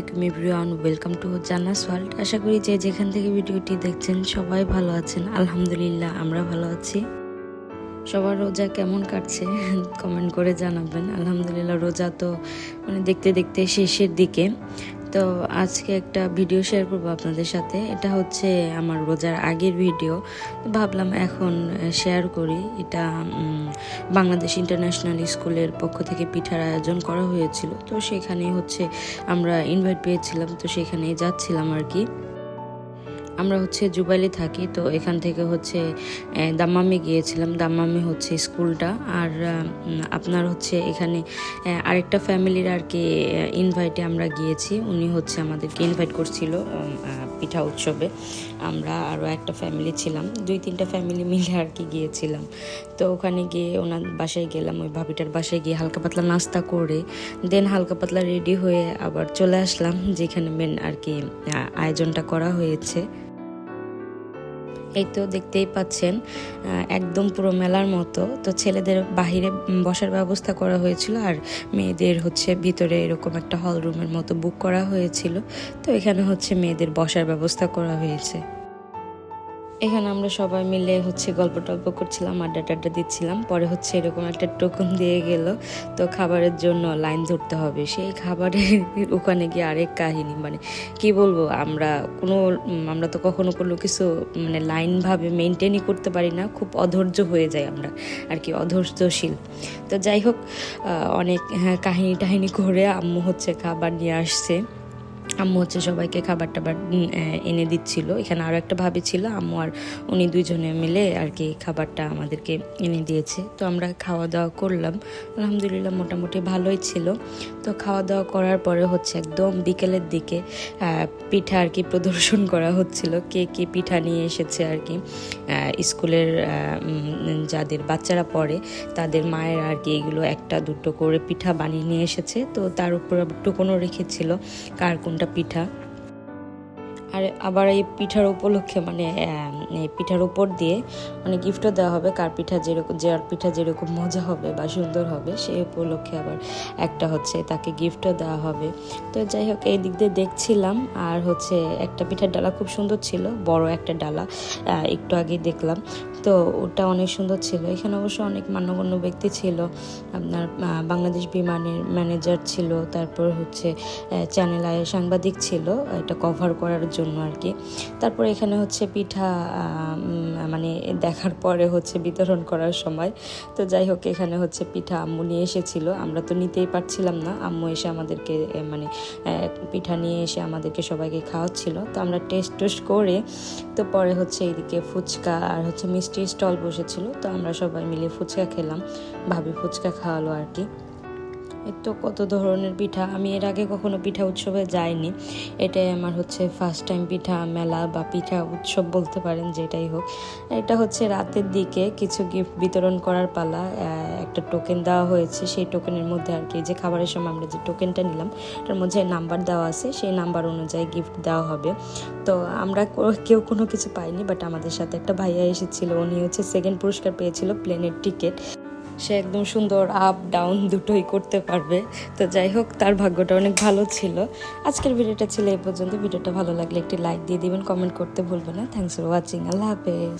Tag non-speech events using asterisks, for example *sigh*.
আলাইকুম everyone, welcome to Janas world. আশা করি যে যেখান থেকে ভিডিওটি দেখছেন সবাই ভালো আছেন। আলহামদুলিল্লাহ, আমরা ভালো আছি। সবার রোজা কেমন কাটছে? *laughs* কমেন্ট করে জানাবেন। আলহামদুলিল্লাহ, রোজা তো মানে দেখতে দেখতে শেষের দিকে। তো আজকে একটা ভিডিও শেয়ার করব আপনাদের সাথে। এটা হচ্ছে আমার রোজার আগের ভিডিও ভাবলাম এখন শেয়ার করি। এটা বাংলাদেশ ইন্টারন্যাশনাল স্কুলের পক্ষ থেকে পিঠার আয়োজন করা হয়েছিল। তো সেখানে হচ্ছে আমরা ইনভাইট পেয়েছিলাম। তো সেখানে যাচ্ছিলাম আর কি। আমরা হচ্ছে জুবাইলে থাকি, তো এখান থেকে হচ্ছে দাম্মামে গিয়েছিলাম। দাম্মামে হচ্ছে স্কুলটা আর আপনার হচ্ছে এখানে আরেকটা ফ্যামিলির আর কি ইনভাইটে আমরা গিয়েছি। উনি হচ্ছে আমাদেরকে ইনভাইট করছিল পিঠা উৎসবে। আমরা আরও একটা ফ্যামিলি ছিলাম, দুই তিনটা ফ্যামিলি মিলে আর কি গিয়েছিলাম। তো ওখানে গিয়ে ওনার বাসায় গেলাম, ওই ভাবিটার বাসায় গিয়ে হালকা পাতলা নাস্তা করে দেন হালকা পাতলা রেডি হয়ে আবার চলে আসলাম, যেখানে মেন আর কি আয়োজনটা করা হয়েছে। এই তো দেখতেই পাচ্ছেন একদম পুরো মেলার মতো। তো ছেলেদের বাহিরে বসার ব্যবস্থা করা হয়েছিল আর মেয়েদের হচ্ছে ভিতরে এরকম একটা হল রুমের মতো বুক করা হয়েছিল। তো এখানে হচ্ছে মেয়েদের বসার ব্যবস্থা করা হয়েছে। এখানে আমরা সবাই মিলে হচ্ছে গল্প টল্প করছিলাম আড্ডা টাড্ডা দিচ্ছিলাম। পরে হচ্ছে এরকম একটা টোকন দিয়ে গেল। তো খাবারের জন্য লাইন ধরতে হবে। সেই খাবারের *laughs* ওখানে গিয়ে আরেক কাহিনী মানে কি বলব আমরা কোনো আমরা তো কখনো কোনো কিছু মানে লাইনভাবে মেনটেনই করতে পারি না। খুব অধৈর্য হয়ে যায় আমরা আর কি অধৈর্যশীল। তো যাই হোক অনেক হ্যাঁ, কাহিনী টাহিনী করে আম্মু হচ্ছে খাবার নিয়ে আসছে। আম্মু হচ্ছে সবাইকে খাবার টাবার এনে দিচ্ছিল। এখানে আরও একটা ভাবি ছিল, আম্মু আর উনি দুইজনে মিলে আর কি খাবারটা আমাদেরকে এনে দিয়েছে। তো আমরা খাওয়া দাওয়া করলাম। আলহামদুলিল্লাহ মোটামুটি ভালোই ছিল। তো খাওয়া দাওয়া করার পরে হচ্ছে একদম বিকেলের দিকে পিঠা আর কি প্রদর্শন করা হচ্ছিল। কে কে পিঠা নিয়ে এসেছে আর কি স্কুলের যাদের বাচ্চারা পড়ে, তাদের মায়ের আর কি এগুলো একটা দুটো করে পিঠা বানিয়ে নিয়ে এসেছে। তো তার উপর টুকনও রেখেছিল, কার কোনটা পিঠা। আর আবার এই পিঠার উপলক্ষে মানে পিঠার উপর দিয়ে মানে গিফটও দেওয়া হবে, কার পিঠা যেরকম যার পিঠা যেরকম মজা হবে বা সুন্দর হবে, সেই উপলক্ষে আবার একটা হচ্ছে তাকে গিফটও দেওয়া হবে। তো যাই হোক, এই দিক দিয়ে দেখছিলাম, আর হচ্ছে একটা পিঠার ডালা খুব সুন্দর ছিল, বড় একটা ডালা একটু আগে দেখলাম। তো ওটা অনেক সুন্দর ছিল। এখানে অবশ্য অনেক মান্যগণ্য ব্যক্তি ছিল। আপনার বাংলাদেশ বিমানের ম্যানেজার ছিল, তারপর হচ্ছে চ্যানেল আয়ের সাংবাদিক ছিল, এটা কভার করার জন্য আর কি তারপর এখানে হচ্ছে পিঠা মানে দেখার পরে হচ্ছে বিতরণ করার সময়। তো যাই হোক, এখানে হচ্ছে পিঠা আম্মু নিয়ে এসেছিল। আমরা তো নিতেই পারছিলাম না। আম্মু এসে আমাদেরকে মানে পিঠা নিয়ে এসে আমাদেরকে সবাইকে খাওয়াচ্ছিল। তো আমরা টেস্ট টেস্ট করে, তো পরে হচ্ছে এইদিকে ফুচকা আর হচ্ছে মিষ্টির স্টল বসেছিল তো আমরা সবাই মিলে ফুচকা খেলাম। ভাবি ফুচকা খাওয়ালো আর কি। তো কত ধরনের পিঠা? আমি এর আগে কখনো পিঠা উৎসবে যাইনি। এটাই আমার হচ্ছে ফার্স্ট টাইম পিঠা মেলা বা পিঠা উৎসব বলতে পারেন যেটাই হোক। এটা হচ্ছে রাতের দিকে কিছু গিফট বিতরণ করার পালা। একটা টোকেন দেওয়া হয়েছে। সেই টোকেনের মধ্যে আর কি যে খাবারের সময় আমরা যে টোকেনটা নিলাম তার মধ্যে নাম্বার দেওয়া আছে। সেই নাম্বার অনুযায়ী গিফট দেওয়া হবে। তো আমরা কেউ কোনো কিছু পাইনি বাট আমাদের সাথে একটা ভাইয়া এসেছিল। উনি হচ্ছে সেকেন্ড পুরস্কার পেয়েছিল প্লেনের টিকিট সে একদম সুন্দর আপ ডাউন দুটোই করতে পারবে। তো যাই হোক, তার ভাগ্যটা অনেক ভালো ছিল। আজকের ভিডিওটা ছিল এই পর্যন্ত। ভিডিওটা ভালো লাগলে একটি লাইক দিয়ে দিবেন কমেন্ট করতে ভুলবেন না। থ্যাংকস ফর ওয়াচিং আল্লাহ হাফেজ।